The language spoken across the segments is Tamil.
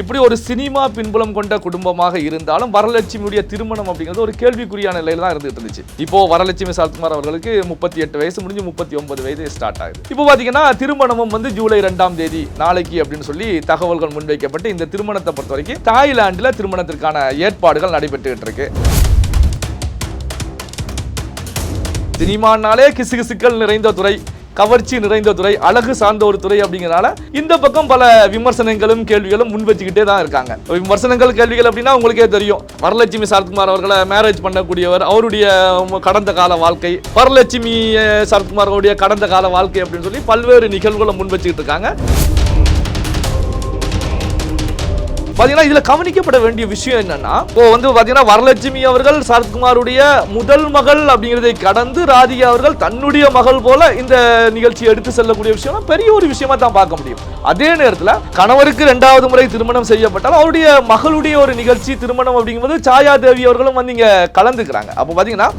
இப்படி ஒரு சினிமா பின்புலம் கொண்ட குடும்பமாக இருந்தாலும் வரலட்சுமியுடைய திருமணம் அப்படிங்கிறது ஒரு கேள்விக்குறியான நிலையில தான் இருந்துட்டு இருந்துச்சு. இப்போ வரலட்சுமி சரத்குமார் அவர்களுக்கு முப்பத்தி எட்டு வயசு முடிஞ்சு முப்பத்தி ஒன்பது வயது ஸ்டார்ட் ஆகுது. இப்போ பார்த்தீங்கன்னா திருமணமும் வந்து ஜூலை ரெண்டாம் தேதி நாளைக்கு அப்படின்னு சொல்லி தகவல்கள் முன்வைக்கப்பட்டு இந்த திருமணத்தை பொறுத்த வரைக்கும் தாய்லாண்டில் திருமணத்திற்கான ஏற்பாடுகள் நடைபெற்றுகிட்டு இருக்கு. சினிமானாலே கிசுகிசுக்கள் நிறைந்த துறை. கவர்ச்சி நிறைந்த துறை அழகு சார்ந்த ஒரு துறை அப்படிங்கிறனால இந்த பக்கம் பல விமர்சனங்களும் கேள்விகளும் முன் வச்சுக்கிட்டே தான் இருக்காங்க. விமர்சனங்கள் கேள்விகள் அப்படின்னா உங்களுக்கே தெரியும். வரலட்சுமி சரத்குமார் அவர்களை மேரேஜ் பண்ணக்கூடியவர் அவருடைய கடந்த கால வாழ்க்கை வரலட்சுமி சரத்குமார் அவருடைய கடந்த கால வாழ்க்கை அப்படின்னு சொல்லி பல்வேறு நிகழ்வுகளை முன் வச்சுக்கிட்டு இருக்காங்க. பாத்தீங்கன்னா இதுல கவனிக்கப்பட வேண்டிய விஷயம் என்னன்னா இப்போ வந்து பாத்தீங்கன்னா வரலட்சுமி அவர்கள் சரத்குமாருடைய முதல் மகள் அப்படிங்கிறதை கடந்து ராதிகா அவர்கள் தன்னுடைய மகள் போல இந்த நிகழ்ச்சியை எடுத்து செல்லக்கூடிய விஷயம் பெரிய ஒரு விஷயமா தான் பார்க்க முடியும். அதே நேரத்தில் கணவருக்கு இரண்டாவது முறை திருமணம் செய்யப்பட்டாலும் அவருடைய மகளுடைய ஒரு நிகழ்ச்சி திருமணம் அப்படிங்கும்போது சாயா தேவி அவர்களும் வந்து இங்க கலந்துக்கிறாங்க. அப்போ பாத்தீங்கன்னா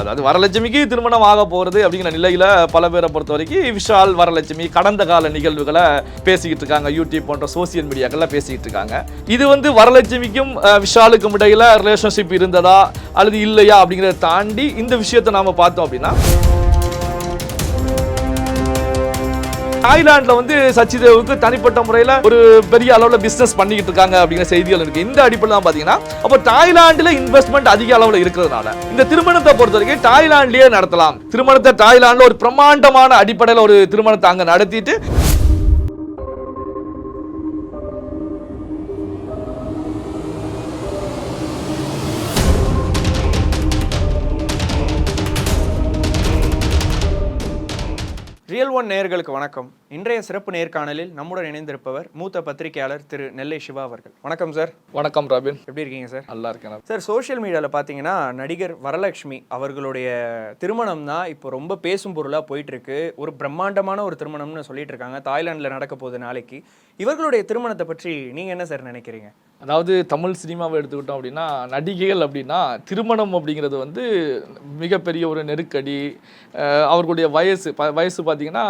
அதாவது வரலட்சுமிக்கு திருமணம் ஆக போகிறது அப்படிங்கிற நிலையில் பல பேரை பொறுத்த வரைக்கும் விஷால் வரலட்சுமி கடந்த கால நிகழ்வுகளை பேசிக்கிட்டு இருக்காங்க. யூடியூப் போன்ற சோசியல் மீடியாக்கள்லாம் பேசிக்கிட்டு இருக்காங்க. இது வந்து வரலட்சுமிக்கும் விஷாலுக்கும் இடையில ரிலேஷன்ஷிப் இருந்ததா அல்லது இல்லையா அப்படிங்கிறத தாண்டி இந்த விஷயத்தை நாம் பார்த்தோம் அப்படின்னா தாய்லாந்துல வந்து சச்சிதேவுக்கு தனிப்பட்ட முறையில் ஒரு பெரிய அளவில் பிசினஸ் பண்ணிக்கிட்டு இருக்காங்க அப்படிங்கிற செய்திகள் இருக்கு. இந்த அடிப்படையில் தான் பாத்தீங்கன்னா அப்போ தாய்லாந்துல இன்வெஸ்ட்மெண்ட் அதிக அளவில் இருக்கிறதுனால இந்த திருமணத்தை பொறுத்த வரைக்கும் தாய்லாந்துலயே நடத்தலாம். திருமணத்தை தாய்லாந்துல ஒரு பிரம்மாண்டமான அடிப்படையில் ஒரு திருமணத்தை அங்க நடத்திட்டு ஒன் நேயர்களுக்கு வணக்கம். இன்றைய சிறப்பு நேர்காணலில் நம்முடன் இணைந்திருப்பவர் மூத்த பத்திரிகையாளர் திரு நெல்லை சிவா அவர்கள். வணக்கம் சார். வணக்கம் ரபின். எப்படி இருக்கீங்க சார்? நல்லா இருக்கேன் சார் சோஷியல் மீடியாவில் பார்த்தீங்கன்னா நடிகர் வரலட்சுமி அவர்களுடைய திருமணம் தான் இப்போ ரொம்ப பேசும் பொருளாக போயிட்டு இருக்கு. ஒரு பிரம்மாண்டமான ஒரு திருமணம்னு சொல்லிட்டு இருக்காங்க. தாய்லாந்தில் நடக்க போகுது நாளைக்கு. இவர்களுடைய திருமணத்தை பற்றி நீங்கள் என்ன சார் நினைக்கிறீங்க? அதாவது தமிழ் சினிமாவை எடுத்துக்கிட்டோம் அப்படின்னா நடிகைகள் அப்படின்னா திருமணம் அப்படிங்கிறது வந்து மிகப்பெரிய ஒரு நெருக்கடி. அவர்களுடைய வயசு ப வயசு பார்த்தீங்கன்னா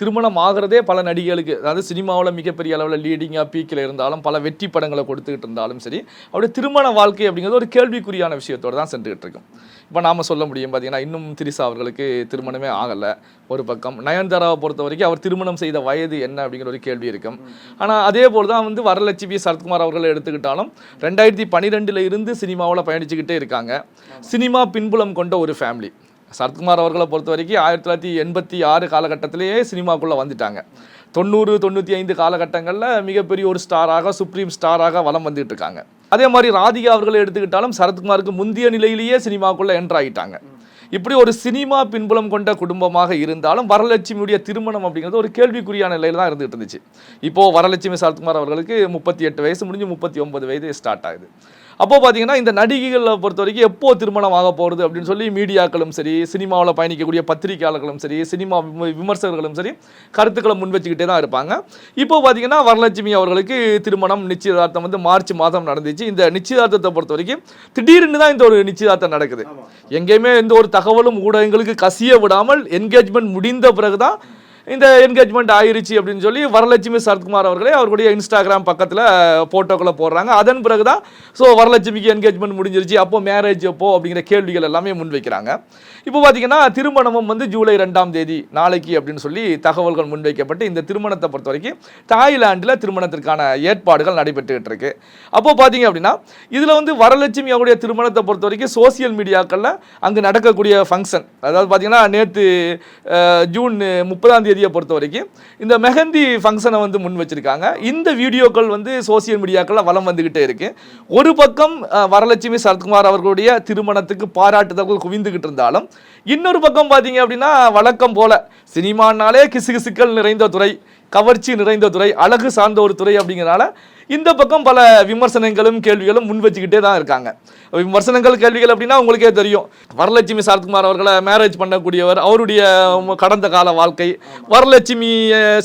திருமணம் ஆகிறதே பல நடிகைகளுக்கு அதாவது சினிமாவில் மிகப்பெரிய அளவில் லீடிங்காக பீக்கில் இருந்தாலும் பல வெற்றி படங்களை கொடுத்துக்கிட்டு இருந்தாலும் சரி அவருடைய திருமண வாழ்க்கை அப்படிங்கிறது ஒரு கேள்விக்குறியான விஷயத்தோடு தான் சென்றுகிட்டு இருக்கும் இப்போ நாம் சொல்ல முடியும் பார்த்தீங்கன்னா இன்னும் திரிசா அவர்களுக்கு திருமணமே ஆகலை. ஒரு பக்கம். நயன்தாராவை பொறுத்த வரைக்கும் அவர் திருமணம் செய்த வயது என்ன அப்படிங்கிற ஒரு கேள்வி இருக்கும். ஆனால் அதே போல் தான் வந்து வரலட்சுமி சரத்குமார் அவர்களை எடுத்துக்கிட்டாலும் ரெண்டாயிரத்தி பன்னிரெண்டில் இருந்து சினிமாவில் பயணிச்சுக்கிட்டே இருக்காங்க. சினிமா பின்புலம் கொண்ட ஒரு ஃபேமிலி சரத்குமார் அவர்களை பொறுத்த வரைக்கும் ஆயிரத்தி தொள்ளாயிரத்தி எண்பத்தி ஆறு காலகட்டத்திலேயே சினிமாக்குள்ளே வந்துட்டாங்க. தொண்ணூறு தொண்ணூற்றி ஐந்து காலகட்டங்களில் மிகப்பெரிய ஒரு ஸ்டாராக சுப்ரீம் ஸ்டாராக வலம் வந்துகிட்டு இருக்காங்க. அதே மாதிரி ராதிகா அவர்களை எடுத்துக்கிட்டாலும் சரத்குமாருக்கு முந்தைய நிலையிலேயே சினிமாக்குள்ளே என்ட்ராயிட்டாங்க இப்படி ஒரு சினிமா பின்புலம் கொண்ட குடும்பமாக இருந்தாலும் வரலட்சுமியுடைய திருமணம் அப்படிங்கிறது ஒரு கேள்விக்குறியான நிலையில தான் இருந்துகிட்டு இருந்துச்சு. இப்போ வரலட்சுமி சரத்குமார் அவர்களுக்கு முப்பத்தி எட்டு வயசு முடிஞ்சு முப்பத்தி ஒன்பது வயது ஸ்டார்ட் ஆகுது. அப்போ பார்த்தீங்கன்னா இந்த நடிகைகளை பொறுத்த வரைக்கும் எப்போ திருமணம் ஆக போகிறது அப்படின்னு சொல்லி மீடியாக்களும் சரி சினிமாவில் பயணிக்கக்கூடிய பத்திரிகையாளர்களும் சரி சினிமா விமர்சகர்களும் சரி கருத்துக்களை முன் வச்சுக்கிட்டே தான் இருப்பாங்க. இப்போ பார்த்தீங்கன்னா வரலட்சுமி அவர்களுக்கு திருமணம் நிச்சயதார்த்தம் வந்து மார்ச் மாதம் நடந்துச்சு. இந்த நிச்சயதார்த்தத்தை பொறுத்த வரைக்கும் திடீர்னு தான் இந்த ஒரு நிச்சயதார்த்தம் நடக்குது. எங்கேயுமே எந்த ஒரு தகவலும் ஊடகங்களுக்கு கசிய விடாமல் என்கேஜ்மெண்ட் முடிந்த பிறகு தான் இந்த என்கேஜ்மெண்ட் ஆயிருச்சு அப்படின்னு சொல்லி வரலட்சுமி சரத்குமார் அவர்களே அவர்களுடைய இன்ஸ்டாகிராம் பக்கத்தில் ஃபோட்டோக்களை போடுறாங்க. அதன் பிறகு தான் ஸோ வரலட்சுமிக்கு என்கேஜ்மெண்ட் முடிஞ்சிருச்சு. அப்போ மேரேஜ் எப்போ அப்படிங்கிற கேள்விகள் எல்லாமே முன்வைக்கிறாங்க இப்போ பார்த்தீங்கன்னா திருமணமும் வந்து ஜூலை ரெண்டாம் தேதி நாளைக்கு அப்படின்னு சொல்லி தகவல்கள் முன்வைக்கப்பட்டு இந்த திருமணத்தை பொறுத்த வரைக்கும் தாய்லாந்தில் திருமணத்திற்கான ஏற்பாடுகள் நடைபெற்றுக்கிட்டு இருக்கு. அப்போ பார்த்தீங்க அப்படின்னா இதில் வந்து வரலட்சுமி அவருடைய திருமணத்தை பொறுத்த வரைக்கும் சோசியல் மீடியாக்களில் அங்கு நடக்கக்கூடிய ஃபங்க்ஷன் அதாவது பார்த்தீங்கன்னா நேற்று ஜூன் முப்பதாம் செய்தியை பொறுத்த வரைக்கும் இந்த மெஹந்தி ஃபங்க்ஷனை வந்து முன் வச்சிருக்காங்க. இந்த வீடியோக்கள் வந்து சோசியல் மீடியாக்களில் வலம் வந்துக்கிட்டே இருக்கு. ஒரு பக்கம் வரலட்சுமி சரத்குமார் அவர்களுடைய திருமணத்துக்கு பாராட்டுதல்கள் குவிந்துகிட்டு இருந்தாலும் இன்னொரு பக்கம் பார்த்தீங்க அப்படின்னா வழக்கம் போல சினிமானாலே கிசுகிசுக்கள் நிறைந்த துறை கவர்ச்சி நிறைந்த துறை அழகு சார்ந்த ஒரு துறை அப்படிங்கிறனால இந்த பக்கம் பல விமர்சனங்களும் கேள்விகளும் முன் வச்சுக்கிட்டே தான் இருக்காங்க. விமர்சனங்கள் கேள்விகள் அப்படின்னா உங்களுக்கே தெரியும். வரலட்சுமி சரத்குமார் அவர்களை மேரேஜ் பண்ணக்கூடியவர் அவருடைய கடந்த கால வாழ்க்கை வரலட்சுமி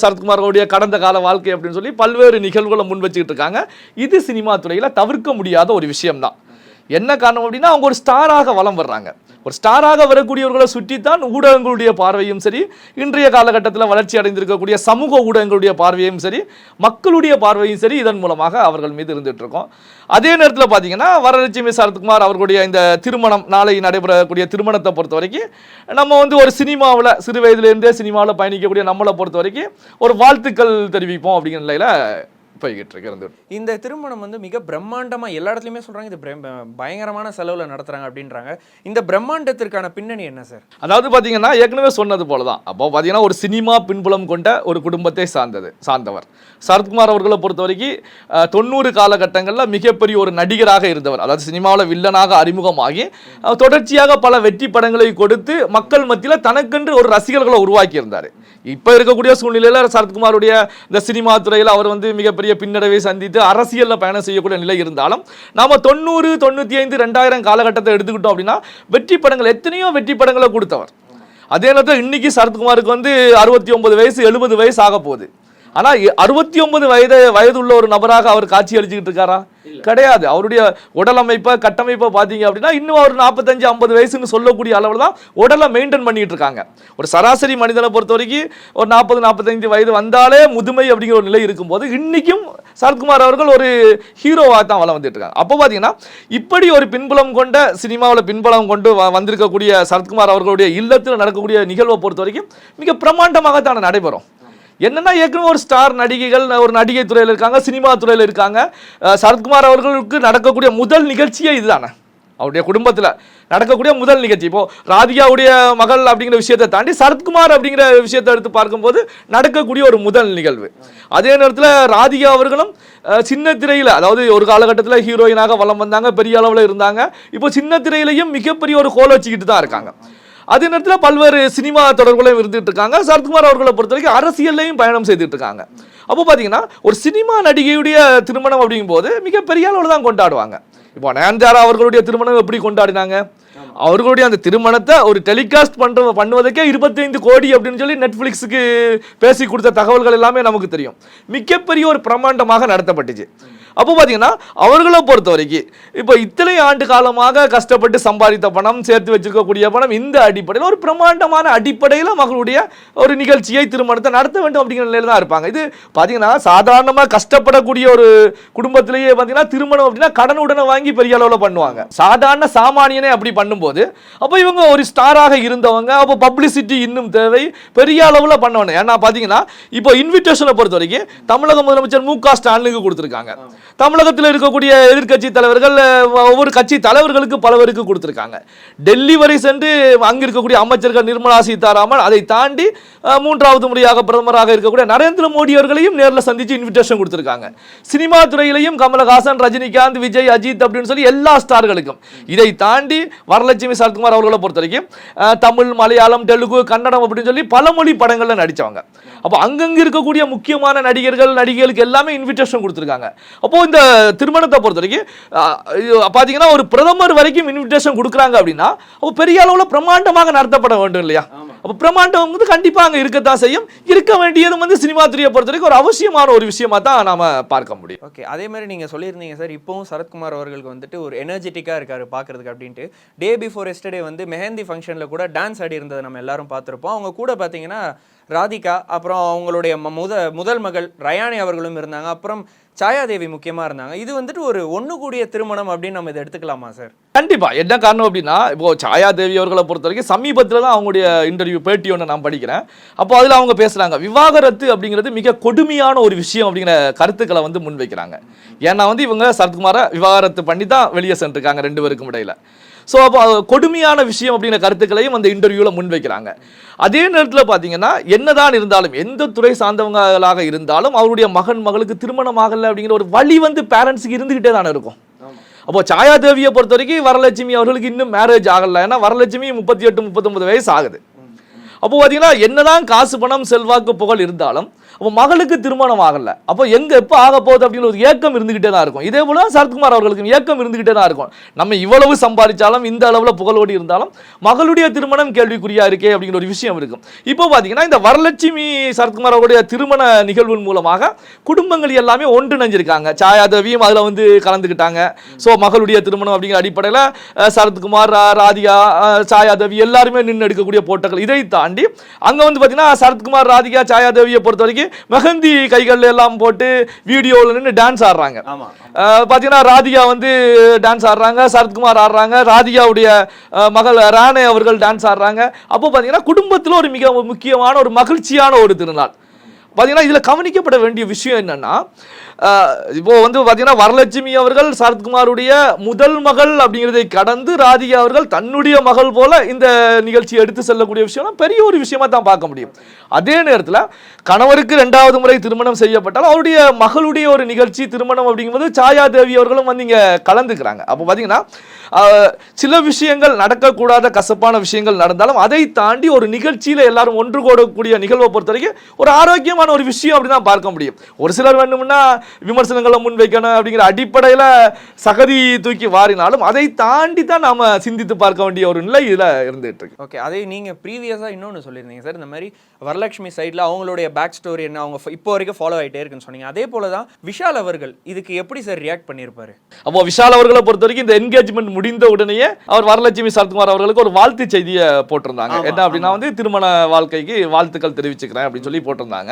சரத்குமார் அவருடைய கடந்த கால வாழ்க்கை அப்படின்னு சொல்லி பல்வேறு நிகழ்வுகளை முன் வச்சுக்கிட்டு இருக்காங்க. இது சினிமா துறையில் தவிர்க்க முடியாத ஒரு விஷயம்தான். என்ன காரணம் அப்படின்னா அவங்க ஒரு ஸ்டாராக வலம் வர்றாங்க. ஒரு ஸ்டாராக வரக்கூடியவர்களை சுற்றித்தான் ஊடகங்களுடைய பார்வையும் சரி இன்றைய காலகட்டத்தில் வளர்ச்சி அடைந்திருக்கக்கூடிய சமூக ஊடகங்களுடைய பார்வையும் சரி மக்களுடைய பார்வையும் சரி இதன் மூலமாக அவர்கள் மீது இருந்துட்டு இருக்கோம் அதே நேரத்தில் பார்த்தீங்கன்னா வரலட்சுமி சரத்குமார் அவர்களுடைய இந்த திருமணம் நாளை நடைபெறக்கூடிய திருமணத்தை பொறுத்த வரைக்கும் நம்ம வந்து ஒரு சினிமாவில் சிறு வயதிலேருந்தே சினிமாவில் பயணிக்கக்கூடிய நம்மளை பொறுத்த வரைக்கும் ஒரு வாழ்த்துக்கள் தெரிவிப்போம் அப்படிங்கிற நிலையில் போய்கிட்டு இருக்கு இருந்துட்டு இந்த திருமணம் வந்து மிக பிரம்மாண்டமா எல்லா இடத்துலையுமே சொல்றாங்க இது பயங்கரமான செலவுல நடத்துறாங்க அப்படின்றாங்க. இந்த பிரம்மாண்டத்திற்கான பின்னணி என்ன சார்? அதாவது பார்த்தீங்கன்னா ஏற்கனவே சொன்னது போல தான் அப்போ பார்த்தீங்கன்னா ஒரு சினிமா பின்புலம் கொண்ட ஒரு குடும்பத்தை சார்ந்தது சார்ந்தவர். சரத்குமார் அவர்களை பொறுத்த வரைக்கும் தொண்ணூறு காலகட்டங்களில் மிகப்பெரிய ஒரு நடிகராக இருந்தவர். அதாவது சினிமாவில் வில்லனாக அறிமுகமாகி தொடர்ச்சியாக பல வெற்றி படங்களை கொடுத்து மக்கள் மத்தியில் தனக்கென்று ஒரு ரசிகர்களை உருவாக்கி இருந்தார் இப்போ இருக்கக்கூடிய சூழ்நிலையில் சரத்குமாருடைய இந்த சினிமா துறையில் அவர் வந்து மிகப்பெரிய பின்னடைவை சந்தித்து அரசியலில் பயணம் செய்யக்கூடிய நிலை இருந்தாலும் நாம் தொண்ணூறு தொண்ணூற்றி ஐந்து ரெண்டாயிரம் காலகட்டத்தை எடுத்துக்கிட்டோம் அப்படின்னா வெற்றி படங்கள் எத்தனையோ வெற்றி படங்களை கொடுத்தவர். அதே நேரத்தில் இன்னைக்கு சரத்குமாருக்கு வந்து அறுபத்தி ஒன்பது வயசு எழுபது வயசு ஆக போகுது ஆனால் அறுபத்தி ஒன்பது வயது வயது உள்ள ஒரு நபராக அவர் காட்சி அளிச்சுக்கிட்டு இருக்காரா? கிடையாது. அவருடைய உடல் அமைப்பை கட்டமைப்பை பார்த்தீங்க அப்படின்னா இன்னும் அவர் நாற்பத்தஞ்சு ஐம்பது வயசுன்னு சொல்லக்கூடிய அளவில் தான் உடலை மெயின்டைன் பண்ணிட்டு இருக்காங்க. ஒரு சராசரி மனிதனை பொறுத்த வரைக்கும் ஒரு நாற்பது நாற்பத்தஞ்சு வயது வந்தாலே முதுமை அப்படிங்கிற ஒரு நிலை இருக்கும்போது இன்னைக்கும் சரத்குமார் அவர்கள் ஒரு ஹீரோவாக தான் வளம் வந்துட்டு இருக்காங்க. அப்போ பார்த்தீங்கன்னா இப்படி ஒரு பின்புலம் கொண்ட சினிமாவில் பின்புலம் கொண்டு வந்திருக்கக்கூடிய சரத்குமார் அவர்களுடைய இல்லத்தில் நடக்கக்கூடிய நிகழ்வை பொறுத்த வரைக்கும் மிக பிரமாண்டமாகத்தான் நடைபெறும். என்னென்னா ஏற்கனவே ஒரு ஸ்டார் நடிகைகள் ஒரு நடிகை துறையில் இருக்காங்க சினிமா துறையில் இருக்காங்க. சரத்குமார் அவர்களுக்கு நடக்கக்கூடிய முதல் நிகழ்ச்சியே இதுதானே. அவருடைய குடும்பத்தில் நடக்கக்கூடிய முதல் நிகழ்ச்சி. இப்போது ராதிகாவுடைய மகள் அப்படிங்கிற விஷயத்தை தாண்டி சரத்குமார் அப்படிங்கிற விஷயத்தை எடுத்து பார்க்கும்போது நடக்கக்கூடிய ஒரு முதல் நிகழ்வு. அதே நேரத்தில் ராதிகா அவர்களும் சின்ன திரையில் அதாவது ஒரு காலகட்டத்தில் ஹீரோயினாக வலம் வந்தாங்க பெரிய அளவில் இருந்தாங்க. இப்போ சின்ன திரையிலையும் மிகப்பெரிய ஒரு கோல் வச்சுக்கிட்டு தான் இருக்காங்க. அதே நேரத்தில் பல்வேறு சினிமா தொடர்புகளையும் இருந்துட்டு இருக்காங்க. சரத்குமார் அவர்களை பொறுத்த வரைக்கும் அரசியல்லையும் பயணம் செய்துட்டு இருக்காங்க. அப்போ பார்த்தீங்கன்னா ஒரு சினிமா நடிகையுடைய திருமணம் அப்படிங்கும்போது மிகப்பெரிய அளவில் தான் கொண்டாடுவாங்க. இப்போ நயன்தாரா அவர்களுடைய திருமணம் எப்படி கொண்டாடினாங்க? அவர்களுடைய அந்த திருமணத்தை ஒரு டெலிகாஸ்ட் பண்ற பண்ணுவதற்கே இருபத்தைந்து கோடி அப்படின்னு சொல்லி நெட்ஃப்ளிக்ஸுக்கு பேசி கொடுத்த தகவல்கள் எல்லாமே நமக்கு தெரியும். மிகப்பெரிய ஒரு பிரம்மாண்டமாக நடத்தப்பட்டுச்சு. அப்போ பார்த்தீங்கன்னா அவர்களை பொறுத்த வரைக்கும் இப்போ இத்தனை ஆண்டு காலமாக கஷ்டப்பட்டு சம்பாதித்த பணம் சேர்த்து வச்சிருக்கக்கூடிய பணம் இந்த அடிப்படையில் ஒரு பிரம்மாண்டமான அடிப்படையில் மகளுடைய ஒரு நிகழ்ச்சியை திருமணத்தை நடத்த வேண்டும் அப்படிங்கிற நிலையில் தான் இருப்பாங்க. இது பார்த்தீங்கன்னா சாதாரணமாக கஷ்டப்படக்கூடிய ஒரு குடும்பத்திலேயே பார்த்தீங்கன்னா திருமணம் அப்படின்னா கடன் உடனே வாங்கி பெரிய அளவில் பண்ணுவாங்க. சாதாரண சாமானியனே அப்படி பண்ணும்போது அப்போ இவங்க ஒரு ஸ்டாராக இருந்தவங்க அப்போ பப்ளிசிட்டி இன்னும் தேவை பெரிய அளவில் பண்ணணும். ஏன்னா பார்த்தீங்கன்னா இப்போ இன்விடேஷனை பொறுத்த வரைக்கும் தமிழக முதலமைச்சர் மு க ஸ்டாலினுக்கு கொடுத்துருக்காங்க. தமிழகத்தில் இருக்கக்கூடிய எதிர்க்கட்சி தலைவர்கள் ஒவ்வொரு கட்சி தலைவர்களுக்கு பலவருக்கு கொடுத்துருக்காங்க. டெல்லி வரை சென்று அங்கே இருக்கக்கூடிய அமைச்சர்கள் நிர்மலா சீதாராமன் அதை தாண்டி மூன்றாவது முறையாக பிரதமராக இருக்கக்கூடிய நரேந்திர மோடி அவர்களையும் நேரில் சந்தித்து இன்விடேஷன் கொடுத்துருக்காங்க. சினிமா துறையிலையும் கமலஹாசன் ரஜினிகாந்த் விஜய் அஜித் அப்படின்னு சொல்லி எல்லா ஸ்டார்களுக்கும் இதை தாண்டி வரலட்சுமி சரத்குமார் அவர்களை பொறுத்த வரைக்கும் தமிழ் மலையாளம் தெலுங்கு கன்னடம் அப்படின்னு சொல்லி பல மொழி படங்களில் நடித்தவங்க அப்போ அங்கங்கே இருக்கக்கூடிய முக்கியமான நடிகர்கள் நடிகைகளுக்கு எல்லாமே இன்விடேஷன் கொடுத்துருக்காங்க. அப்போ இந்த திருமணத்தை பொறுத்த வரைக்கும் பார்த்தீங்கன்னா ஒரு பிரதமர் வரைக்கும் இன்விடேஷன் கொடுக்குறாங்க அப்படின்னா அப்போ பெரிய அளவில் பிரம்மாண்டமாக நடத்தப்பட வேண்டும் இல்லையா? அப்போ பிரம்மாண்டம் வந்து கண்டிப்பாக அங்கே இருக்கத்தான் செய்யும். இருக்க வேண்டியது வந்து சினிமா துறையை பொறுத்த வரைக்கும் ஒரு அவசியமான ஒரு விஷயமா தான் நாம் பார்க்க முடியும். ஓகே அதே மாதிரி நீங்கள் சொல்லியிருந்தீங்க சார் இப்போவும் சரத்குமார் அவர்களுக்கு வந்துட்டு ஒரு எனர்ஜெட்டிக்காக இருக்காரு பார்க்கறதுக்கு அப்படின்ட்டு. டே பிஃபோர் எஸ்டர்டே வந்து மெஹந்தி ஃபங்க்ஷனில் கூட டான்ஸ் ஆடி இருந்ததை நம்ம எல்லாரும் பார்த்துருப்போம். அவங்க கூட பார்த்தீங்கன்னா ராதிகா அப்புறம் அவங்களுடைய ம- முத முதல் மகள் ரயானி அவர்களும் இருந்தாங்க. அப்புறம் சாயாதேவி முக்கியமாக இருந்தாங்க. இது வந்துட்டு ஒரு ஒன்று கூடிய திருமணம் அப்படின்னு நம்ம இதை எடுத்துக்கலாமா சார்? கண்டிப்பா. என்ன காரணம் அப்படின்னா இப்போ சாயா தேவி அவர்களை பொறுத்த வரைக்கும் சமீபத்தில் தான் அவங்களுடைய இன்டர்வியூ பேட்டி ஒன்று நான் படிக்கிறேன். அப்போ அதில் அவங்க பேசுகிறாங்க விவாகரத்து அப்படிங்கிறது மிக கொடுமையான ஒரு விஷயம் அப்படிங்கிற கருத்துக்களை வந்து முன்வைக்கிறாங்க. ஏன்னா வந்து இவங்க சரத்குமாரை விவாகரத்து பண்ணி தான் வெளியே சென்றிருக்காங்க ரெண்டு பேருக்கும் இடையில. ஸோ அப்போ கொடுமையான விஷயம் அப்படிங்கிற கருத்துக்களையும் அந்த இன்டர்வியூவில் முன்வைக்கிறாங்க. அதே நேரத்தில் பார்த்தீங்கன்னா என்னதான் இருந்தாலும் எந்த துறை சார்ந்தவங்களாக இருந்தாலும் அவருடைய மகன் மகளுக்கு திருமணம் ஆகலை அப்படிங்கிற ஒரு வழி வந்து பேரண்ட்ஸுக்கு இருந்துக்கிட்டே தானே இருக்கும். அப்போ சாயாதேவியை பொறுத்த வரைக்கும் வரலட்சுமி அவர்களுக்கு இன்னும் மேரேஜ் ஆகல. ஏன்னா வரலட்சுமி முப்பத்தி எட்டு முப்பத்தொன்பது வயசு ஆகுது. அப்போ பார்த்தீங்கன்னா என்னதான் காசு பணம் செல்வாக்கு புகழ் இருந்தாலும் அப்போ மகளுக்கு திருமணம் ஆகலை. அப்போ எங்கே எப்போ ஆக போகுது அப்படின்னு ஒரு ஏக்கம் இருந்துகிட்டே தான் இருக்கும். இதே போல சரத்குமார் அவர்களுக்கு ஏக்கம் இருந்துகிட்டே தான் இருக்கும். நம்ம இவ்வளவு சம்பாதிச்சாலும் இந்த அளவில் புகழோடி இருந்தாலும் மகளுடைய திருமணம் கேள்விக்குறியா இருக்கே அப்படிங்கிற ஒரு விஷயம் இருக்கும் இப்போ பார்த்தீங்கன்னா இந்த வரலட்சுமி சரத்குமார் அவருடைய திருமண நிகழ்வின் மூலமாக குடும்பங்கள் எல்லாமே ஒன்றிணைஞ்சிருக்காங்க. சாயாதேவியும் அதில் வந்து கலந்துக்கிட்டாங்க ஸோ மகளுடைய திருமணம் அப்படிங்கிற அடிப்படையில் சரத்குமார் ரா- ராதிகா சாயாதவி சாயாதேவி எல்லாருமே நின்று எடுக்கக்கூடிய போட்டோக்கள் இதை தாண்டி அங்கே வந்து பார்த்தீங்கன்னா சரத்குமார் ராதிகா சாயாதேவியை பொறுத்த வரைக்கும் மெஹந்தி கைகள் எல்லாம் போட்டு வீடியோவில் நின்று டான்ஸ் ஆடுறாங்க. பார்த்தீங்கன்னா ராதிகா வந்து டான்ஸ் ஆடுறாங்க சரத்குமார் ஆடுறாங்க ராதிகாவுடைய மகள் ராணே அவர்கள் டான்ஸ் ஆடுறாங்க. அப்போ பார்த்தீங்கன்னா குடும்பத்தில் ஒரு மிக முக்கியமான ஒரு மகிழ்ச்சியான ஒரு திருநாள். பார்த்தீங்கன்னா இதில் கவனிக்கப்பட வேண்டிய விஷயம் என்னன்னா இப்போ வந்து பார்த்தீங்கன்னா வரலட்சுமி அவர்கள் சரத்குமாருடைய முதல் மகள் அப்படிங்கிறதை கடந்து ராதிகா அவர்கள் தன்னுடைய மகள் போல இந்த நிகழ்ச்சியை எடுத்து செல்லக்கூடிய விஷயம் பெரிய ஒரு விஷயமா தான் பார்க்க முடியும். அதே நேரத்தில் கணவருக்கு ரெண்டாவது முறை திருமணம் செய்யப்பட்டால் அவருடைய மகளுடைய ஒரு நிகழ்ச்சி திருமணம் அப்படிங்கும்போது சாயா தேவி அவர்களும் வந்து இங்கே கலந்துக்கிறாங்க. அப்போ பார்த்தீங்கன்னா சில விஷயங்கள் நடக்கக்கூடாத கசப்பான விஷயங்கள் நடந்தாலும் அதை தாண்டி ஒரு நிகழ்ச்சியில் எல்லாரும் ஒன்று கூடக்கூடிய நிகழ்வை பொறுத்த வரைக்கும் ஒரு ஆரோக்கியமான ஒரு விஷயம் அப்படி தான் பார்க்க முடியும். ஒரு சிலர் வேணும்னா விமர்சனங்களை முன்வைக்கணும் அப்படிங்கிற அடிப்படையில் சகதி தூக்கி வாரினாலும் அதை தாண்டி தான் நாம சிந்தித்து பார்க்க வேண்டிய ஒரு நிலை இதில் இருந்துகிட்டு இருக்கு. ஓகே அதே நீங்க ப்ரீவியஸா இன்னொன்னு சொல்லியிருந்தீங்க சார். இந்த மாதிரி வரலட்சுமி சைடுல அவங்களுடைய பேக் ஸ்டோரி என்ன அவங்க இப்போ வரைக்கும் ஃபாலோ ஆயிட்டே இருக்குன்னு சொன்னீங்க. அதே போல தான் விஷால் அவர்கள் இதுக்கு எப்படி சார் ரியாக்ட் பண்ணியிருப்பாரு அப்போ விஷால் அவர்களை பொறுத்த வரைக்கும் இந்த என்கேஜ்மெண்ட் முடிந்த உடனேயே அவர் வரலட்சுமி சரத்குமார் அவர்களுக்கு ஒரு வாழ்த்து செய்தியை போட்டிருந்தாங்க. என்ன அப்படின்னா வந்து திருமண வாழ்க்கைக்கு வாழ்த்துக்கள் தெரிவிச்சுக்கிறேன் அப்படின்னு சொல்லி போட்டிருந்தாங்க.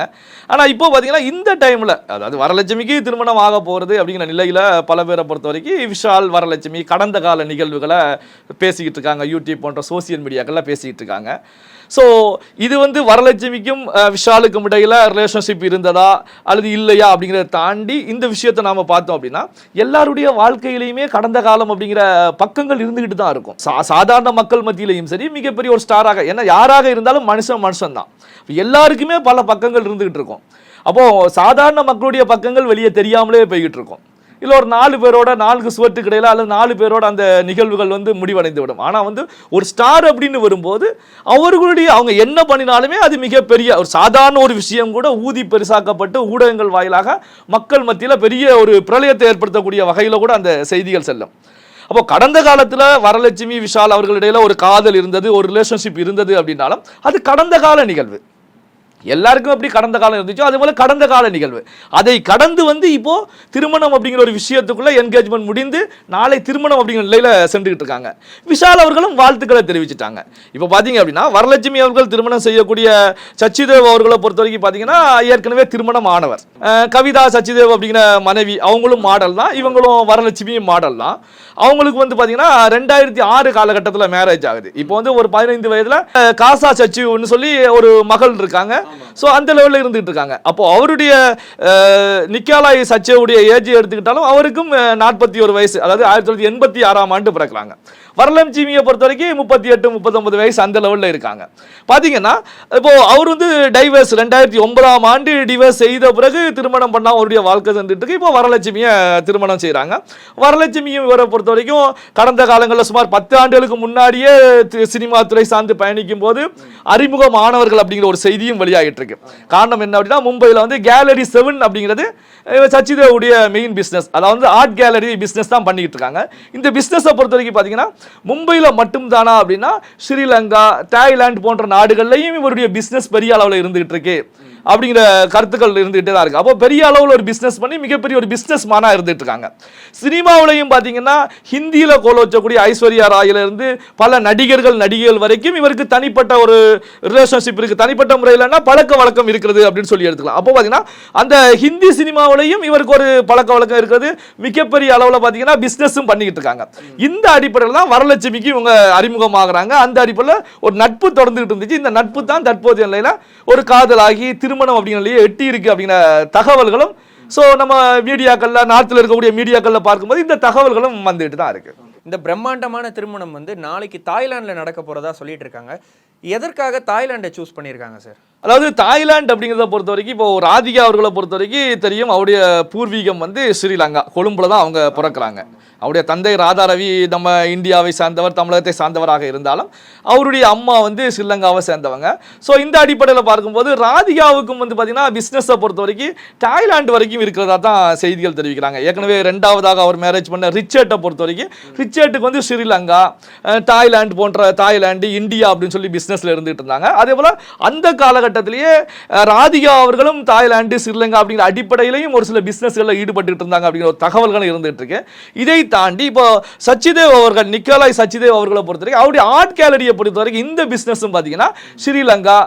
ஆனா இப்போ பாத்தீங்கன்னா இந்த டைம்ல அதாவது வரலட்சுமிக்கு திருமணம் ஆக போறது அப்படிங்கிற நிலையில பல பேரை பொறுத்த வரைக்கும் விஷால் வரலட்சுமி கடந்த கால நிகழ்வுகளை பேசிக்கிட்டு இருக்காங்க. யூடியூப் போன்ற சோசியல் மீடியாக்கள்ல பேசிக்கிட்டு இருக்காங்க. ஸோ இது வந்து வரலட்சுமிக்கும் விஷாலுக்கும் இடையில ரிலேஷன்ஷிப் இருந்ததா அல்லது இல்லையா அப்படிங்கிறத தாண்டி இந்த விஷயத்தை நாம பார்த்தோம் அப்படின்னா எல்லாருடைய வாழ்க்கையிலையுமே கடந்த காலம் அப்படிங்கிற பக்கங்கள் இருந்துகிட்டு தான் இருக்கும். சா சாதாரண மக்கள் மத்தியிலையும் சரி மிகப்பெரிய ஒரு ஸ்டாராக ஏன்னா யாராக இருந்தாலும் மனுஷன் மனுஷன் தான். எல்லாருக்குமே பல பக்கங்கள் இருந்துகிட்டு இருக்கும். அப்போ சாதாரண மக்களுடைய பக்கங்கள் வெளியே தெரியாமலே போய்கிட்டு இருக்கும். இல்லை ஒரு நாலு பேரோட நான்கு சுவற்றுக்கு இடையில அல்லது நாலு பேரோட அந்த நிகழ்வுகள் வந்து முடிவடைந்து விடும் ஆனால் வந்து ஒரு ஸ்டார் அப்படின்னு வரும்போது அவர்களுடைய அவங்க என்ன பண்ணினாலுமே அது மிகப்பெரிய ஒரு சாதாரண ஒரு விஷயம் கூட ஊதி பெருசாக்கப்பட்டு ஊடகங்கள் வாயிலாக மக்கள் மத்தியில் பெரிய ஒரு பிரளயத்தை ஏற்படுத்தக்கூடிய வகையில் கூட அந்த செய்திகள் செல்லும். அப்போ கடந்த காலத்தில் வரலட்சுமி விஷால் அவர்களிடையில ஒரு காதல் இருந்தது ஒரு ரிலேஷன்ஷிப் இருந்தது அப்படின்னாலும் அது கடந்த கால நிகழ்வு. எல்லாருக்கும் எப்படி கடந்த காலம் இருந்துச்சோ அதே போல் கடந்த கால நிகழ்வு. அதை கடந்து வந்து இப்போது திருமணம் அப்படிங்கிற ஒரு விஷயத்துக்குள்ளே என்கேஜ்மெண்ட் முடிந்து நாளை திருமணம் அப்படிங்கிற நிலையில் சென்றுக்கிட்டு இருக்காங்க. விஷால் அவர்களும் வாழ்த்துக்களை தெரிவிச்சிட்டாங்க. இப்போ பார்த்தீங்க அப்படின்னா வரலட்சுமி அவர்கள் திருமணம் செய்யக்கூடிய சச்சிதேவ் அவர்களை பொறுத்த வரைக்கும் பார்த்தீங்கன்னா ஏற்கனவே திருமணம் ஆனவர். கவிதா சச்சிதேவ் அப்படிங்கிற மனைவி அவங்களும் மாடல் தான். இவங்களும் வரலட்சுமியும் மாடல் தான். அவங்களுக்கு வந்து பார்த்தீங்கன்னா ரெண்டாயிரத்தி ஆறு காலகட்டத்தில் மேரேஜ் ஆகுது. இப்போ வந்து ஒரு பதினைந்து வயதில் காசா சச்சிவ்னு சொல்லி ஒரு மகள் இருக்காங்க. ஸோ அந்த லெவலில் இருந்துகிட்டு இருக்காங்க அப்போ அவருடைய அஹ், நிக்காலாய் சச்சேவுடைய ஏஜ் எடுத்துக்கிட்டாலும் அவருக்கும் நாற்பத்தி ஒரு வயசு அதாவது ஆயிரத்தி தொள்ளாயிரத்தி எண்பத்தி ஆறாம் ஆண்டு பிறக்கிறாங்க. வரலட்சுமியை பொறுத்த வரைக்கும் முப்பத்தி எட்டு முப்பத்தொன்பது வயசு அந்த லெவலில் இருக்காங்க. பார்த்தீங்கன்னா இப்போது அவர் வந்து டைவர்ஸ் ரெண்டாயிரத்தி ஒன்பதாம் ஆண்டு டிவர்ஸ் செய்த பிறகு திருமணம் பண்ணால் அவருடைய வாழ்க்கை செஞ்சுட்டு இருக்கு. இப்போ வரலட்சுமியை திருமணம் செய்கிறாங்க வரலட்சுமியும் இவரை பொறுத்த வரைக்கும் கடந்த காலங்களில் சுமார் பத்து ஆண்டுகளுக்கு முன்னாடியே சினிமா துறை சார்ந்து பயணிக்கும் போது அறிமுகமானவர்கள் அப்படிங்கிற ஒரு செய்தியும் வெளியாகிட்டு இருக்கு. காரணம் என்ன அப்படின்னா மும்பையில் வந்து கேலரி செவன் அப்படிங்கிறது சச்சிதேவுடைய மெயின் பிஸ்னஸ் அதாவது ஆர்ட் கேலரி பிஸ்னஸ் தான் பண்ணிக்கிட்டு இருக்காங்க. இந்த பிஸ்னஸை பொறுத்த வரைக்கும் பார்த்தீங்கன்னா மும்பையில் மட்டும்தானா அப்படின்னா ஸ்ரீலங்கா தாய்லாந்து போன்ற நாடுகள்லையும் இவருடைய பிஸ்னஸ் பெரிய அளவில் இருந்துகிட்டு இருக்கு. அப்படிங்கிற கருத்துக்கள் இருந்துகிட்டே தான் இருக்கு. அப்போ பெரிய அளவில் ஒரு பிஸ்னஸ் பண்ணி மிகப்பெரிய ஒரு பிஸ்னஸ் மேனாக இருந்துட்டு இருக்காங்க. சினிமாவிலையும் பார்த்தீங்கன்னா ஹிந்தியில் கோல வச்சக்கூடிய ஐஸ்வர்யா ராயில இருந்து பல நடிகர்கள் நடிகைகள் வரைக்கும் இவருக்கு தனிப்பட்ட ஒரு ரிலேஷன்ஷிப் இருக்கு. தனிப்பட்ட முறையில்னா பழக்க வழக்கம் இருக்கிறது அப்படின்னு சொல்லி எடுத்துக்கலாம். அப்போ பார்த்தீங்கன்னா அந்த ஹிந்தி சினிமாவிலையும் இவருக்கு ஒரு பழக்க வழக்கம் இருக்கிறது. மிகப்பெரிய அளவில் பார்த்தீங்கன்னா பிஸ்னஸும் பண்ணிக்கிட்டு இருக்காங்க. இந்த அடிப்படையில் தான் வரலட்சுமிக்கு இவங்க அறிமுகமாகறாங்க. அந்த அடிப்படையில் ஒரு நட்பு தொடர்ந்துகிட்டு இருந்துச்சு. இந்த நட்பு தான் தற்போதைய நிலையில் ஒரு காதலாகி திருமணம் அப்படிங்கிற எட்டி இருக்கு அப்படிங்கிற தகவல்களும் ஸோ நம்ம மீடியாக்களில் நார்த்தில் இருக்கக்கூடிய மீடியாக்களில் பார்க்கும்போது இந்த தகவல்களும் வந்துட்டு தான் இருக்கு. இந்த பிரம்மாண்டமான திருமணம் வந்து நாளைக்கு தாய்லாந்துல நடக்க போறதா சொல்லிட்டு இருக்காங்க. எதற்காக தாய்லாண்டை சூஸ் பண்ணியிருக்காங்க சார் அதாவது தாய்லாந்து அப்படிங்கிறத பொறுத்த வரைக்கும் இப்போ ராதிகா அவர்களை பொறுத்த வரைக்கும் தெரியும் அவருடைய பூர்வீகம் வந்து ஸ்ரீலங்கா. கொழும்புல தான் அவங்க பிறக்கிறாங்க. அவருடைய தந்தை ராதாரவி நம்ம இந்தியாவை சார்ந்தவர் தமிழகத்தை சார்ந்தவராக இருந்தாலும் அவருடைய அம்மா வந்து ஸ்ரீலங்காவை சேர்ந்தவங்க. ஸோ இந்த அடிப்படையில் பார்க்கும்போது ராதிகாவுக்கும் வந்து பார்த்தீங்கன்னா பிஸ்னஸை பொறுத்த வரைக்கும் தாய்லாந்து வரைக்கும் இருக்கிறதா தான் செய்திகள் தெரிவிக்கிறாங்க. ஏற்கனவே ரெண்டாவதாக அவர் மேரேஜ் பண்ண ரிச்சர்ட்டை பொறுத்த வரைக்கும் ரிச்சர்ட்டுக்கு வந்து ஸ்ரீலங்கா தாய்லாண்டு தாய்லாந்து போன்ற தாய்லாந்து இந்தியா அப்படின்னு சொல்லி பிஸ்னஸ் பிஸ்னஸில் இருந்துகிட்டு இருந்தாங்க. அதே போல் அந்த காலகட்டத்திலேயே ராதிகா அவர்களும் தாய்லாந்து ஸ்ரீலங்கா அப்படிங்கிற அடிப்படையிலையும் ஒரு சில பிஸ்னஸ்களில் ஈடுபட்டு இருந்தாங்க அப்படிங்கிற ஒரு தகவல்கள் இருந்துகிட்டு இருக்கு. இதை தாண்டி இப்போ சச்சிதேவ் அவர்கள் நிக்கோலாய் சச்சிதேவ் அவர்களை பொறுத்த வரைக்கும் அவருடைய ஆர்ட் கேலரியை பொறுத்த வரைக்கும் இந்த பிஸ்னஸும் பார்த்தீங்கன்னா ஸ்ரீலங்கா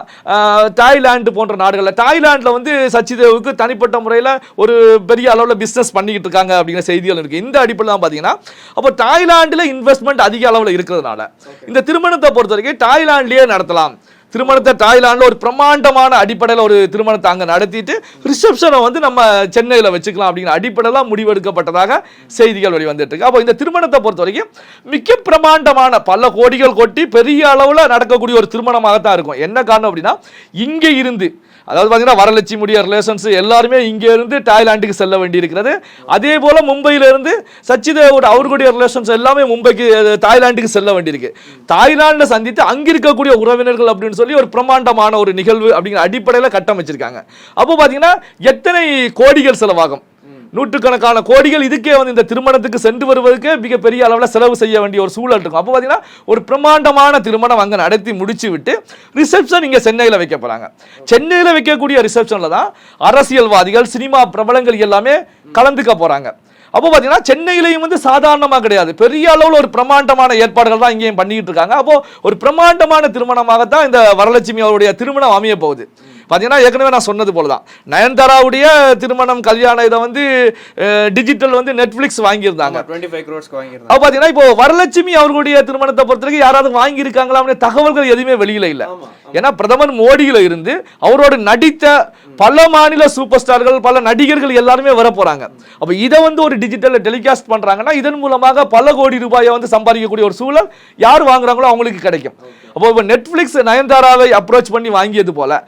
தாய்லாண்டு தாய்லாந்து போன்ற நாடுகளில் தாய்லாந்தில் வந்து சச்சிதேவுக்கு தனிப்பட்ட முறையில் ஒரு பெரிய அளவில் பிஸ்னஸ் பண்ணிக்கிட்டு இருக்காங்க அப்படிங்கிற செய்திகள் இருக்குது இந்த அடிப்படையில் தான் பார்த்தீங்கன்னா அப்போ தாய்லாந்தில் இன்வெஸ்ட்மெண்ட் அதிக அளவில் இருக்கிறதுனால இந்த திருமணத்தை பொறுத்த வரைக்கும் தாய்லாண்ட்லேயே நடத்தலாம். திருமணத்தை தாய்லாண்டில் ஒரு பிரம்மாண்டமான அடிப்படையில் ஒரு திருமணத்தை அங்கே நடத்திட்டு ரிசப்ஷனை வந்து நம்ம சென்னையில் வச்சுக்கலாம் அப்படிங்கிற அடிப்படையில் முடிவெடுக்கப்பட்டதாக செய்திகள் வழி இருக்கு. அப்போ இந்த திருமணத்தை பொறுத்த வரைக்கும் மிக பிரமாண்டமான பல கோடிகள் கொட்டி பெரிய அளவில் நடக்கக்கூடிய ஒரு திருமணமாகத்தான் இருக்கும். என்ன காரணம் அப்படின்னா இங்கே இருந்து அதாவது பார்த்தீங்கன்னா வரலட்சுமியுடைய ரிலேஷன்ஸ் எல்லாருமே இங்கே இருந்து தாய்லாந்துக்கு செல்ல வேண்டியிருக்கிறது. அதே போல் மும்பையிலேருந்து சச்சிதேவோட அவர்களுடைய ரிலேஷன்ஸ் எல்லாமே மும்பைக்கு தாய்லாண்டுக்கு செல்ல வேண்டியிருக்கு. தாய்லாண்டில் சந்தித்து அங்கே இருக்கக்கூடிய உறவினர்கள் அப்படின்னு சொல்லி ஒரு பிரம்மாண்டமான ஒரு நிகழ்வு அப்படிங்கிற அடிப்படையில் கட்டமைச்சிருக்காங்க. அப்போ பார்த்தீங்கன்னா எத்தனை கோடிகள் செலவாகும்? நூற்றுக்கணக்கான கோடிகள் இதுக்கே வந்து இந்த திருமணத்துக்கு சென்று வருவதற்கு மிகப்பெரிய அளவில் செலவு செய்ய வேண்டிய ஒரு சூழல் இருக்கும். அப்போ பார்த்தீங்கன்னா ஒரு பிரம்மாண்டமான திருமணம் அங்கே நடத்தி முடிச்சு விட்டு ரிசப்ஷன் இங்கே சென்னையில் வைக்க போகிறாங்க சென்னையில் வைக்கக்கூடிய ரிசப்ஷனில் தான் அரசியல்வாதிகள் சினிமா பிரபலங்கள் எல்லாமே கலந்துக்க போகிறாங்க அப்போ பார்த்தீங்கன்னா சென்னையிலையும் வந்து சாதாரணமாக கிடையாது. பெரிய அளவில் ஒரு பிரமாண்டமான ஏற்பாடுகள் தான் இங்கேயும் பண்ணிக்கிட்டு இருக்காங்க. அப்போ ஒரு பிரம்மாண்டமான திருமணமாகத்தான் இந்த வரலட்சுமி அவருடைய திருமணம் அமைய போகுது. பார்த்தீங்கன்னா ஏற்கனவே நான் சொன்னது போல தான் நயன்தாராவுடைய திருமணம் கல்யாண இதை வந்து டிஜிட்டல் வந்து நெட்ஃப்ளிக்ஸ் வாங்கியிருந்தாங்க. டுவெண்ட்டி ஃபைவ் க்ரோர்ஸ்க்கு வாங்கியிருந்தாங்க. அப்போ பார்த்தீங்கன்னா இப்போ வரலட்சுமி அவர்களுடைய திருமணத்தை பொறுத்த வரைக்கும் யாராவது வாங்கியிருக்காங்களா அப்படின்னு தகவல்கள் எதுவுமே வெளியில இல்லை. ஏன்னா பிரதமர் மோடியில இருந்து அவரோட நடித்த பல மாநில சூப்பர் ஸ்டார்கள் பல நடிகர்கள் எல்லாருமே வர போறாங்க அப்ப இதை வந்து ஒரு டிஜிட்டல்ல டெலிகாஸ்ட் பண்றாங்கன்னா இதன் மூலமாக பல கோடி ரூபாயை வந்து சம்பாதிக்கக்கூடிய ஒரு சூழல் யார் வாங்குறாங்களோ அவங்களுக்கு கிடைக்கும். அப்போ இப்போ நெட்ஃபிளிக்ஸ் நயன்தாராவை அப்ரோச் பண்ணி வாங்கியது போல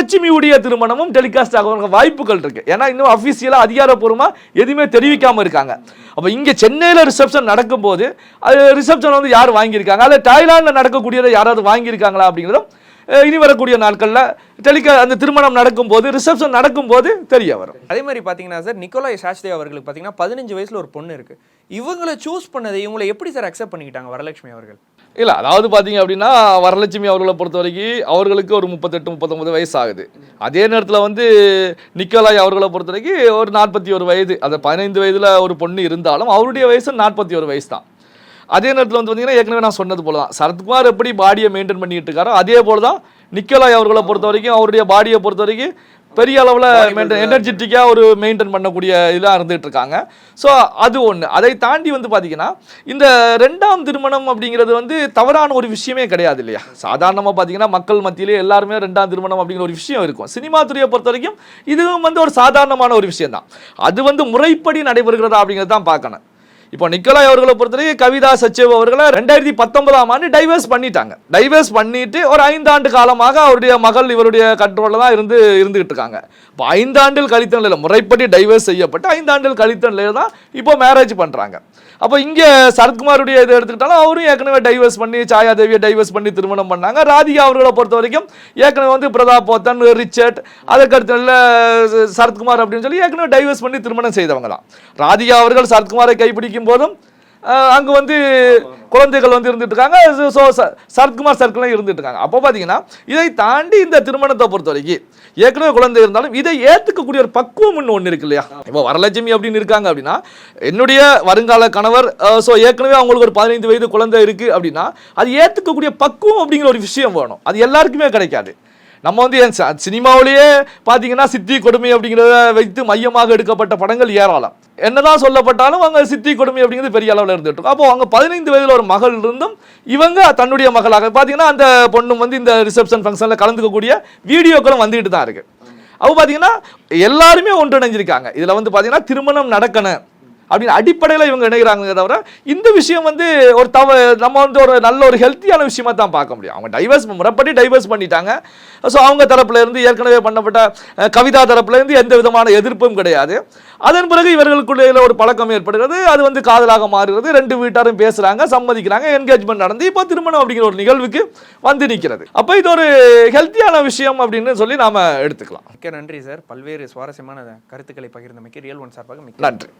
வரலட்சுமியுடைய திருமணமும் டெலிகாஸ்ட் ஆக வாய்ப்புகள் இருக்கு. ஏன்னா இன்னும் அஃபீஷியலாக அதிகாரப்பூர்வமாக எதுவுமே தெரிவிக்காம இருக்காங்க. அப்போ இங்கே சென்னையில் ரிசப்ஷன் நடக்கும்போது அது ரிசப்ஷன் வந்து யார் வாங்கியிருக்காங்க? அல்ல தாய்லாந்தில் நடக்கக்கூடியதை யாராவது வாங்கியிருக்காங்களா அப்படிங்கிறதும் இனி வரக்கூடிய நாட்களில் டெலிகா அந்த திருமணம் நடக்கும்போது ரிசப்ஷன் நடக்கும்போது தெரிய வரும். அதே மாதிரி பார்த்தீங்கன்னா சார் நிக்கோலாய் சாச்தேவ் அவர்களுக்கு பார்த்தீங்கன்னா பதினஞ்சு வயசில் ஒரு பொண்ணு இருக்கு. இவங்களை சூஸ் பண்ணதை இவங்களை எப்படி சார் அக்செப்ட் பண்ணிக்கிட்டாங்க வரலட்சுமி அவர்கள்? இல்லை அதாவது பார்த்தீங்க அப்படின்னா வரலட்சுமி அவர்களை பொறுத்த வரைக்கும் அவர்களுக்கு ஒரு முப்பத்தெட்டு முப்பத்தொம்பது வயசு ஆகுது அதே நேரத்தில் வந்து நிக்கோலாய் அவர்களை பொறுத்த வரைக்கும் ஒரு நாற்பத்தி ஒரு வயது அந்த பதினைந்து வயதில் ஒரு பொண்ணு இருந்தாலும் அவருடைய வயசு நாற்பத்தி ஒரு வயசு தான் அதே நேரத்தில் வந்து பார்த்தீங்கன்னா ஏற்கனவே நான் சொன்னது போல தான் சரத்குமார் எப்படி பாடியை மெயின்டைன் பண்ணிட்டு இருக்காரோ அதே போல தான் நிக்கோலாய் அவர்களை பொறுத்த வரைக்கும் அவருடைய பாடியை பொறுத்த வரைக்கும் பெரிய அளவில் எனர்ஜெட்டிக்காக ஒரு மெயின்டைன் பண்ணக்கூடிய இதெல்லாம் இருந்துகிட்டு இருக்காங்க ஸோ அது ஒன்று அதை தாண்டி வந்து பார்த்தீங்கன்னா இந்த ரெண்டாம் திருமணம் அப்படிங்கிறது வந்து தவறான ஒரு விஷயமே கிடையாது இல்லையா? சாதாரணமாக பார்த்தீங்கன்னா மக்கள் மத்தியிலே எல்லாருமே ரெண்டாம் திருமணம் அப்படிங்கிற ஒரு விஷயம் இருக்கும். சினிமா துறையை பொறுத்த வரைக்கும் இதுவும் வந்து ஒரு சாதாரணமான ஒரு விஷயம் தான் அது வந்து முறைப்படி நடைபெறுகிறதா அப்படிங்கிறது தான் பார்க்கணும். இப்போ நிக்கோலாய் அவர்களை பொறுத்தவரைக்கும் கவிதா சச்சேவ் அவர்களை ரெண்டாயிரத்தி பத்தொன்பதாம் ஆண்டு டைவர்ஸ் பண்ணிட்டாங்க. டைவர்ஸ் பண்ணிட்டு ஒரு ஐந்தாண்டு காலமாக அவருடைய மகள் இவருடைய கண்ட்ரோலில் தான் இருந்து இருந்துகிட்டு இருக்காங்க. இப்போ ஐந்தாண்டில் கழித்த நிலையில் முறைப்படி டைவர்ஸ் செய்யப்பட்டு ஐந்தாண்டில் கழித்த நிலையில் தான் இப்போ மேரேஜ் பண்ணுறாங்க அப்போ இங்கே சரத்குமாருடைய இதை எடுத்துக்கிட்டாலும் அவரும் ஏற்கனவே டைவர்ஸ் பண்ணி சாயாதேவியை டைவர்ஸ் பண்ணி திருமணம் பண்ணாங்க. ராதிகா அவர்களை பொறுத்த வரைக்கும் ஏற்கனவே வந்து பிரதாப் போத்தன் ரிச்சர்ட் அதற்கடுத்து நல்ல சரத்குமார் அப்படின்னு சொல்லி ஏற்கனவே டைவர்ஸ் பண்ணி திருமணம் செய்தவங்க தான். ராதிகா அவர்கள் சரத்குமாரை கைப்பிடிக்கும் போதும் அங்கே வந்து குழந்தைகள் வந்து இருந்துட்டு இருக்காங்க. ஸோ சரத்குமார் சர்க்கிளும் இருந்துட்டு இருக்காங்க. அப்போ பார்த்தீங்கன்னா இதை தாண்டி இந்த திருமணத்தை பொறுத்த வரைக்கும் ஏற்கனவே குழந்தை இருந்தாலும் இதை ஏற்றுக்கக்கூடிய ஒரு பக்குவம்னு ஒன்று இருக்கு இல்லையா? இப்போ வரலட்சுமி அப்படின்னு இருக்காங்க அப்படின்னா என்னுடைய வருங்கால கணவர் ஸோ ஏற்கனவே அவங்களுக்கு ஒரு பதினைந்து வயது குழந்தை இருக்குது அப்படின்னா அது ஏற்றுக்கக்கூடிய பக்குவம் அப்படிங்கிற ஒரு விஷயம் வேணும். அது எல்லாருக்குமே கிடைக்காது. நம்ம வந்து ஏன் சினிமாவிலேயே பார்த்தீங்கன்னா சித்தி கொடுமை அப்படிங்கிறத வைத்து மையமாக எடுக்கப்பட்ட படங்கள் ஏராளம். என்னதான் சொல்லப்பட்டாலும் அங்கே சித்தி கொடுமை அப்படிங்கிறது பெரிய அளவில் இருந்துட்டு இருக்கும் அப்போ அவங்க பதினைந்து வயதில் ஒரு மகள் இருந்தும் இவங்க தன்னுடைய மகளாக பார்த்தீங்கன்னா அந்த பொண்ணும் வந்து இந்த ரிசப்ஷன் ஃபங்க்ஷனில் கலந்துக்கக்கூடிய வீடியோக்களும் வந்துக்கிட்டு தான் இருக்கு. அப்போ பார்த்தீங்கன்னா எல்லாருமே ஒன்றிணைஞ்சிருக்காங்க. இதில் வந்து பார்த்தீங்கன்னா திருமணம் நடக்கணும். அப்படின்னு அடிப்படையில் இவங்க இணைகிறாங்க தவிர இந்த விஷயம் வந்து ஒரு தவ நம்ம வந்து ஒரு நல்ல ஒரு ஹெல்த்தியான விஷயமா தான் பார்க்க முடியும். அவங்க டைவர்ஸ் முறைப்படி டைவர்ஸ் பண்ணிட்டாங்க. ஸோ அவங்க தரப்புல இருந்து ஏற்கனவே பண்ணப்பட்ட கவிதா தரப்புல இருந்து எந்த விதமான எதிர்ப்பும் கிடையாது. அதன் பிறகு இவர்களுக்குள்ளே ஒரு பழக்கம் ஏற்படுகிறது. அது வந்து காதலாக மாறுகிறது. ரெண்டு வீட்டாரும் பேசுறாங்க சம்மதிக்கிறாங்க என்கேஜ்மெண்ட் நடந்து இப்போ திருமணம் அப்படிங்கிற ஒரு நிகழ்வுக்கு வந்து நிற்கிறது. அப்போ இது ஒரு ஹெல்த்தியான விஷயம் அப்படின்னு சொல்லி நாம எடுத்துக்கலாம். மிக்க நன்றி சார். பல்வேறு சுவாரஸ்யமான கருத்துக்களை பகிர்ந்தமைக்கு ரியல் ஒன் சார்பாக மிக்க நன்றி.